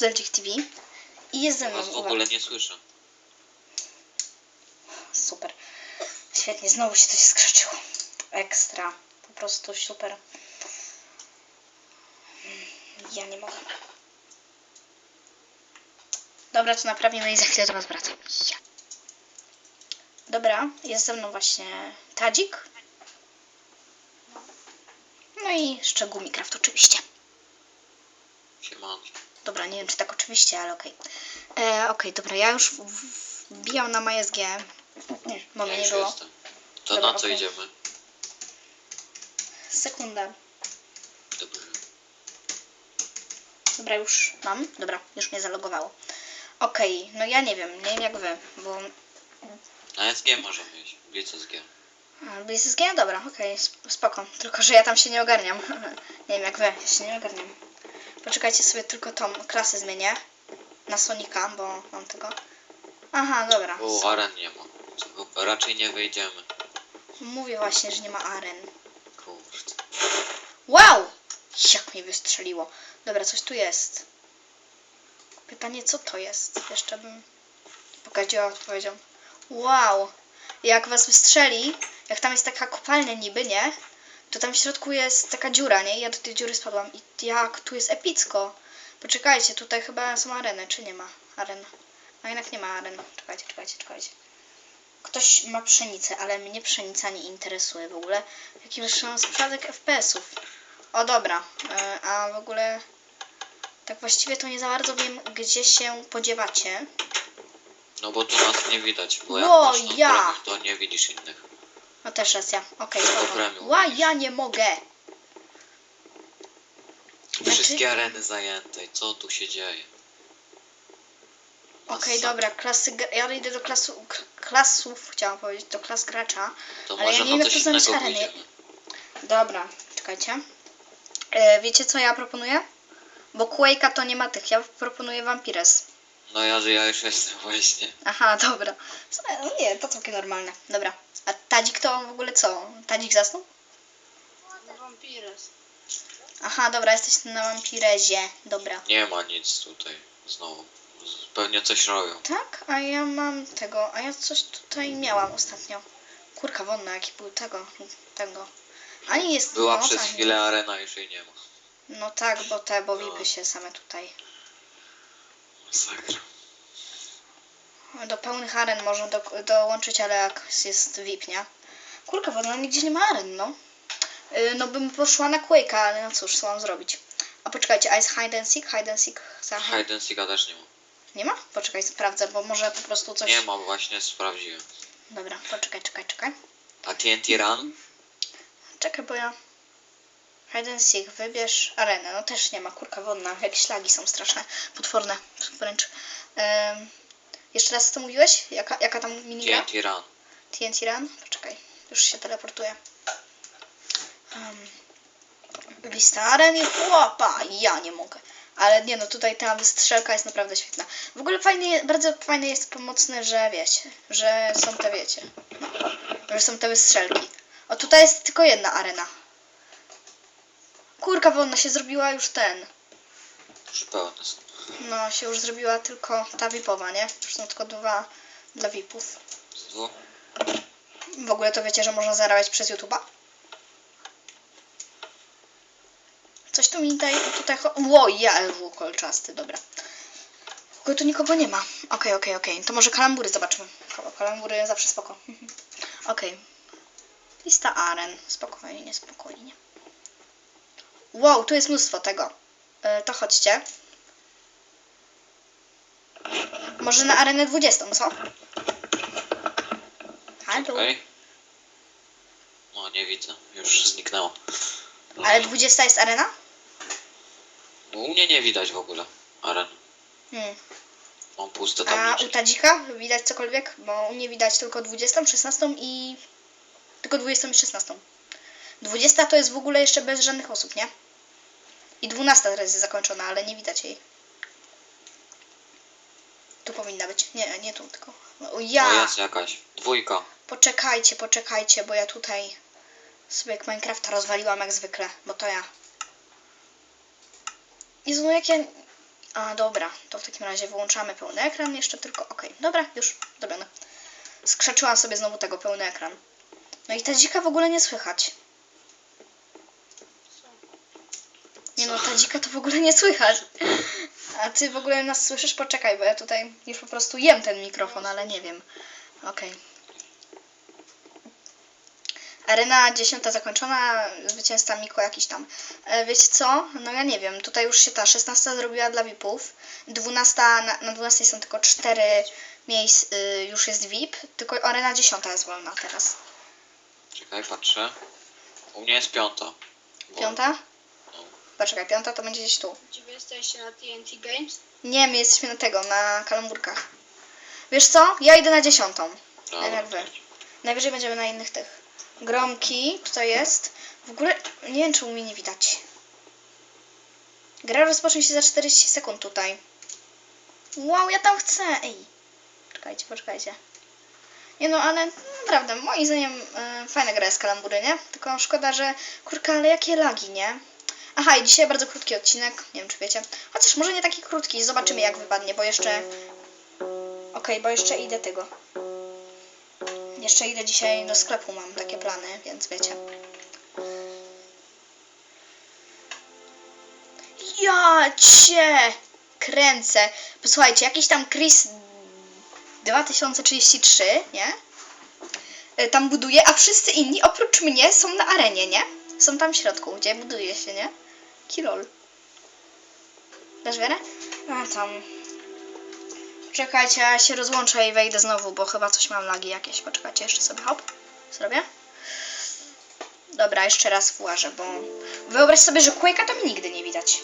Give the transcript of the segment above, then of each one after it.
Delcik TV i jest ze mną w ogóle nie słyszę. Super. Świetnie, znowu się coś skrzyczyło. Ekstra. Po prostu super. Ja nie mogę. Dobra, to naprawimy i za chwilę do Was wracam. Ja. Dobra, jest ze mną właśnie Tadzik. No i jeszcze Gumicraft oczywiście. Siemanko. Dobra, nie wiem czy tak oczywiście, ale okej. E, Okej, dobra, ja już wbijam na MySG. Ja mnie nie już było. jestem. To Dobra, na co okej. idziemy? Sekunda. Dobrze. Dobra, już mam. Dobra, już mnie zalogowało. Okej, no ja nie wiem, nie wiem jak wy, bo... Na SG możemy iść. Blitz SG. A, BSSG? Dobra, okej, sp- spoko. Tylko, że ja tam się nie ogarniam. nie wiem jak wy, ja się nie ogarniam. Poczekajcie sobie, tylko tą klasę zmienię. Na Sonika, bo mam tego. Aha, dobra. O, so- aren nie ma. Raczej nie wyjdziemy. Mówię właśnie, że nie ma aren. Kurde. Wow! Jak mnie wystrzeliło. Dobra, coś tu jest. Pytanie, co to jest? Jeszcze bym pokaziła odpowiedzią. Wow! Jak was wystrzeli, jak tam jest taka kopalnia niby, nie? To tam w środku jest taka dziura, nie? I Ja do tej dziury spadłam. I jak tu jest epicko. Poczekajcie, tutaj chyba są areny, czy nie ma aren? A jednak nie ma aren. Czekajcie, czekajcie, czekajcie. Ktoś ma pszenicę, ale mnie pszenica nie interesuje w ogóle. Jaki wyszłam spadek FPS-ów. O dobra, e, a w ogóle tak właściwie to nie za bardzo wiem, gdzie się podziewacie. No bo tu nas nie widać, bo jak Ło, masz tą ja. premium, to nie widzisz innych. No też racja, okej, spoko. premium Ła, ja nie mogę! Znaczy- Wszystkie areny zajęte. Co tu się dzieje? Okej, Masakra. dobra, klasy, gra- ja idę do klasu, k- klasów, chciałam powiedzieć, do klas gracza. To ale ja może nie wiem, na jak coś to znaleźć innego areny. pójdziemy. Dobra, czekajcie. E, wiecie co ja proponuję? Bo Quake'a to nie ma tych, ja proponuję Vampires. No ja, że ja już jestem właśnie. Aha, dobra. No nie, to całkiem normalne. Dobra. A Tadzik to w ogóle co? Tadzik zasnął? Wampires. Aha, dobra, jesteś na Vampirezie. Dobra. Nie ma nic tutaj. Znowu. Pewnie coś robią. Tak? A ja mam tego, a ja coś tutaj miałam ostatnio. Kurka wonna, jaki był tego, tego. Ani jest Była noc, przez ani- chwilę arena, już jej nie ma. No tak, bo te, bo No. Się same tutaj. Masakra. Do pełnych aren można do, dołączyć, ale jak jest VIP, nie? Kurka wodna, nigdzie nie ma aren, no. Yy, no bym poszła na Quake'a, ale no cóż, co mam zrobić? A poczekajcie, a jest hide and seek? Hide and seek? Hide and Seeka też nie ma. Nie ma? Poczekaj, sprawdzę, bo może po prostu coś... Nie ma, właśnie sprawdziłem. Dobra, poczekaj, czekaj, czekaj. A TNT Run? Czekaj, bo ja... Hide seek, wybierz arenę. No też nie ma, kurka wodna. Jakieś lagi są straszne, potworne wręcz. Jeszcze raz co mówiłeś? Jaka, jaka tam minigra? TNT Run. TNT Run? Poczekaj, już się teleportuję. Um, lista aren i chłopa, ja nie mogę. Ale nie no, tutaj ta wystrzelka jest naprawdę świetna. W ogóle fajnie, bardzo fajne jest pomocne, że wiecie, że są te wiecie, że są te wystrzelki. O, tutaj jest tylko jedna arena. Kurka wonna się zrobiła już ten. Już. No, się już zrobiła tylko ta VIPowa, nie? Już są tylko dwa dla VIPów. Dwu? W ogóle to wiecie, że można zarabiać przez YouTube'a? Coś tu mi tutaj, tutaj Ło, ja, kolczasty, dobra. W ogóle tu nikogo nie ma. Okej, okej, okej. To może kalambury zobaczmy. Kal- Kalambury zawsze spoko. Okej. Lista aren. Spokojnie, spokojnie. Wow, tu jest mnóstwo tego. E, to chodźcie. Może na arenę 20, co? Halo? Okej. No nie widzę. Już zniknęło. Ale 20 jest arena? U mnie nie widać w ogóle aren. Hmm. Mam puste A u tabliczki. Tadzika widać cokolwiek? Bo u mnie widać tylko 20, 16 i... Tylko 20 i 16. 20 to jest w ogóle jeszcze bez żadnych osób, nie? I 12 teraz jest zakończona, ale nie widać jej. Tu powinna być. Nie, nie tu, tylko... O, O, ja! jest jakaś. Dwójka. Poczekajcie, poczekajcie, bo ja tutaj sobie jak Minecrafta rozwaliłam jak zwykle, bo to ja. Jezu, no jak ja... A, dobra, to w takim razie wyłączamy pełny ekran jeszcze tylko. Okej, dobra, już, zrobione. Skrzaczyłam sobie znowu tego pełny ekran. No i ta dzika w ogóle nie słychać. Nie no, ta dzika to w ogóle nie słychać. A ty w ogóle nas słyszysz? Poczekaj, bo ja tutaj już po prostu jem ten mikrofon, ale nie wiem. Okej. Arena 10 zakończona, zwycięzca Miko jakiś tam. E, wiecie co? No ja nie wiem, tutaj już się ta 16 zrobiła dla VIP-ów. 12, na, na 12 są tylko 4 miejsc, y, już jest VIP, tylko Arena 10 jest wolna teraz. Czekaj, patrzę. U mnie jest piąta. Bo- Piąta? No. Poczekaj, piąta to będzie gdzieś tu. Gdzie wy jesteście na TNT Games? Nie, my jesteśmy na tego, na kalamburkach. Wiesz co? Ja idę na dziesiątą. Dobra. jak wy. Najwyżej będziemy na innych tych. Gromki, co jest? W ogóle nie wiem, czy u mnie nie widać. Gra rozpocznie się za 40 sekund tutaj. Wow, ja tam chcę! Ej! Poczekajcie, poczekajcie. Nie no, ale naprawdę, moim zdaniem e, fajna gra jest kalambury, nie? Tylko szkoda, że kurka, ale jakie lagi, nie? Aha, i dzisiaj bardzo krótki odcinek, nie wiem czy wiecie. Chociaż może nie taki krótki, zobaczymy jak wypadnie, bo jeszcze... Okej, bo jeszcze idę tego. Jeszcze idę dzisiaj do sklepu, mam takie plany, więc wiecie. Ja cię kręcę. Posłuchajcie, jakiś tam Chris 2033, nie? E, Tam buduje, a wszyscy inni oprócz mnie są na arenie, nie? Są tam w środku, gdzie buduje się, nie? Kilol. Dasz wiarę? A tam. Czekajcie, ja się rozłączę i wejdę znowu, bo chyba coś mam lagi jakieś. Poczekajcie, jeszcze sobie hop. Zrobię. Dobra, jeszcze raz włażę, bo wyobraź sobie, że Quake'a to mi nigdy nie widać.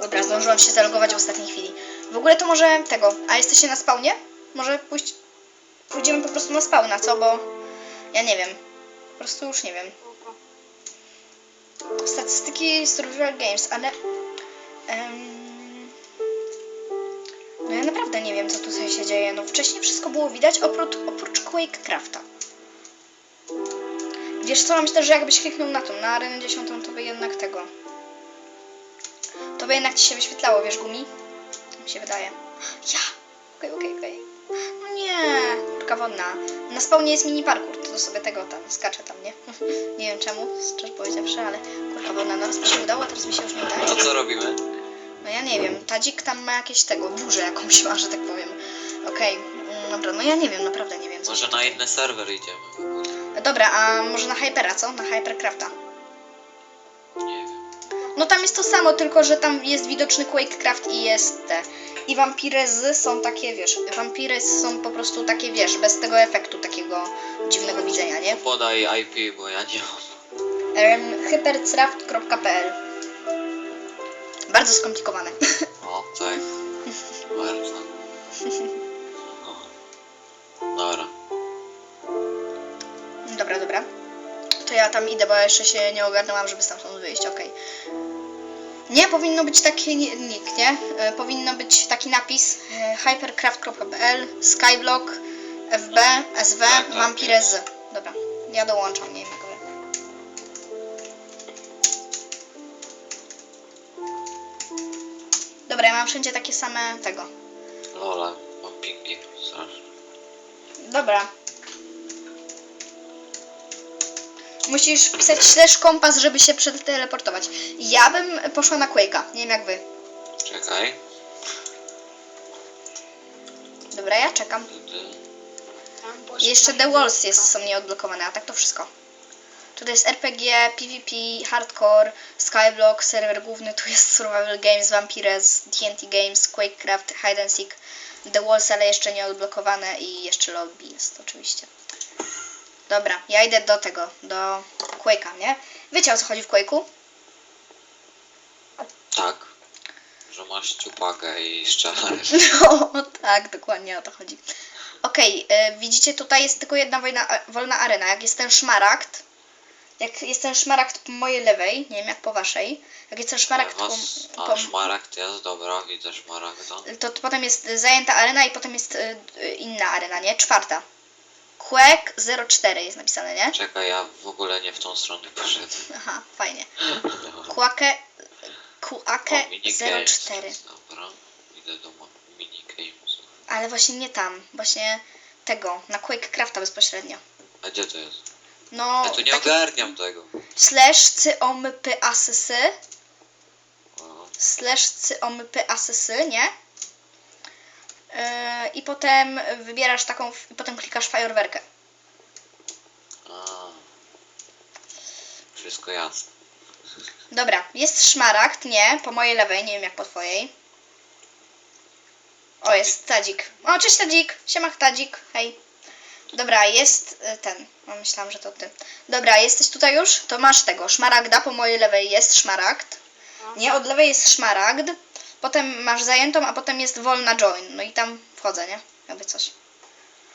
Dobra, zdążyłam się zalogować w ostatniej chwili. W ogóle to może tego, a jesteście na spawnie? Może pójść, pójdziemy po prostu na spawna, co? Bo ja nie wiem. Po prostu już nie wiem statystyki Survival Games, ale em, no ja naprawdę nie wiem co tutaj się dzieje. No wcześniej wszystko było widać oprócz, oprócz Quakecrafta. Wiesz co, myślę, że jakbyś kliknął na tą, na arenę 10, to by jednak tego. To by jednak ci się wyświetlało, wiesz, gumi? Tak mi się wydaje. Ja! Okej, okej, okej. Nie, kurka wodna. Na spawnie jest mini parkour, to sobie tego tam skaczę tam, nie? nie wiem czemu, szczerze powiedziawszy, ale kurka wodna, no raz mi się udało, teraz mi się już nie udaje. To co robimy? No ja nie wiem, Tadzik tam ma jakieś tego, burzę jakąś ma, że tak powiem. Okej, mm, dobra, no ja nie wiem, naprawdę nie wiem. Może na inny serwer idziemy w ogóle. Dobra, a może na Hypera, co? Na Hypercrafta. Nie wiem. No tam jest to samo, tylko że tam jest widoczny Quakecraft i jest te. I vampirezy są takie, wiesz, vampirezy są po prostu takie, wiesz, bez tego efektu takiego dziwnego widzenia, nie? Podaj IP, bo ja nie mam. Um, hypercraft.pl Bardzo skomplikowane. O, tak. Bardzo. No. Dobra. Dobra, dobra. To ja tam idę, bo jeszcze się nie ogarnęłam, żeby stamtąd wyjść, okej. Nie, powinno być taki ni- nick, nie? E, powinno być taki napis e, hypercraft.pl, skyblock, fb, sw, Tak, tak, vampirez. Dobra, ja dołączam, nie wiem jak wy. Dobra, ja mam wszędzie takie same tego. Lola, mam pingi. Strasznie. Dobra. Musisz wpisać slash kompas, żeby się przeteleportować. Ja bym poszła na Quake'a. Nie wiem jak wy. Czekaj. Dobra, ja czekam. Jeszcze The Walls jest, są nieodblokowane, a tak to wszystko. Tutaj jest RPG, PvP, Hardcore, Skyblock, serwer główny, tu jest Survival Games, Vampires, TNT Games, Quakecraft, Hide and Seek, The Walls, ale jeszcze nie odblokowane i jeszcze Lobby jest oczywiście. Dobra, ja idę do tego, do Quake'a, nie? Wiecie o co chodzi w Quake'u? Tak. Że masz ciupagę i szczelasz. No, tak, dokładnie o to chodzi. Okej, y, widzicie, tutaj jest tylko jedna wojna, a- wolna arena. Jak jest ten szmaragd, jak jest ten szmaragd po mojej lewej, nie wiem jak po waszej, jak jest ten szmaragd po, Was, po, a szmaragd jest, dobra, widzę szmaragda. to, to potem jest zajęta arena i potem jest y, y, inna arena, nie? Czwarta. Quack 04 jest napisane, nie? Czekaj, ja w ogóle nie w tą stronę poszedłem. Aha, fajnie. Quack Quack O, minigames. 04. Dobra, idę do minigames. Ale właśnie nie tam, właśnie tego, na Quake Crafta bezpośrednio. A gdzie to jest? No, Ja tu nie taki ogarniam tego. slash cyomypy asysy, O, slash cyomypy asysy, nie? I potem wybierasz taką, i potem klikasz fajerwerkę. A. Wszystko jasne. Dobra, jest szmaragd, nie, po mojej lewej, nie wiem jak po twojej. O, jest Tadzik. O, cześć Tadzik, siemach Tadzik, hej. Dobra, jest y, ten, no myślałam, że to ty. Dobra, jesteś tutaj już? To masz tego, szmaragda, po mojej lewej jest szmaragd. Nie, od lewej jest szmaragd, potem masz zajętą, a potem jest wolna join. No i tam wchodzę, nie? Jakby coś.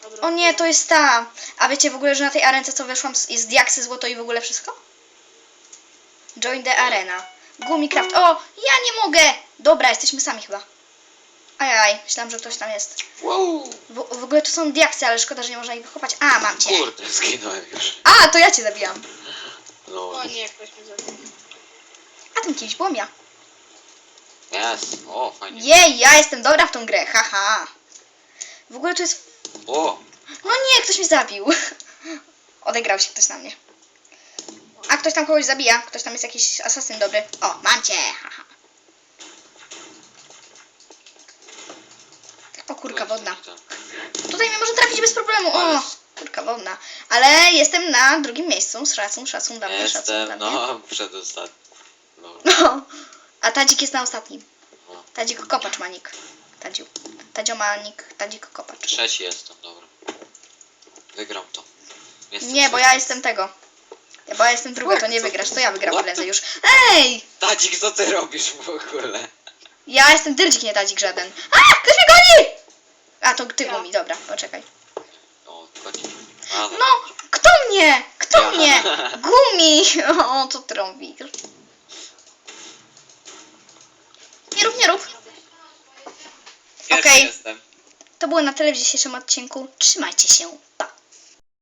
Dobra, O nie, to jest ta. A wiecie w ogóle, że na tej arence co weszłam jest diaksy, złoto i w ogóle wszystko? Join the arena. Gumicraft. O, ja nie mogę! Dobra, jesteśmy sami chyba. Ajaj, myślałam, że ktoś tam jest. Wow! W, w ogóle tu są diaksy, ale szkoda, że nie można ich wykopać. A, mam cię. Kurde, zginąłem już. A, to ja cię zabijam. No. O nie, ktoś mnie zabił. A tym kimś byłam ja. Jest. O, fajnie. Jej, ja jestem dobra w tą grę, haha. W ogóle tu jest... O! No nie, ktoś mnie zabił. Odegrał się ktoś na mnie. A ktoś tam kogoś zabija. Ktoś tam jest jakiś asasyn dobry. O, mam cię, haha. O, kurka wodna. Tutaj mnie może trafić bez problemu. O, kurka wodna. Ale jestem na drugim miejscu. Szacun, szacun dla mnie, szacun dla Jestem, mnie. no, przedostatni. No. No. A Tadzik jest na ostatnim. Tadzik kopacz manik. Tadziu. Tadzio manik, Tadzik kopacz. Trzeci jestem, dobra. Wygram to. Jestem Nie, bo ja jestem tego. Bo ja jestem druga, to nie wygrasz, to ja wygram prędzej już. Ej! Tadzik, co ty robisz w ogóle? Ja jestem Dyrcik, nie Tadzik żaden. A! Ktoś mnie goni! A, to ty Ja. gumi, dobra, poczekaj. O, chodź. A, No, kto mnie? Kto Ja. mnie? Gumi! O, co ty robisz? Nie rób, nie rób. Okej. jestem. To było na tyle w dzisiejszym odcinku. Trzymajcie się.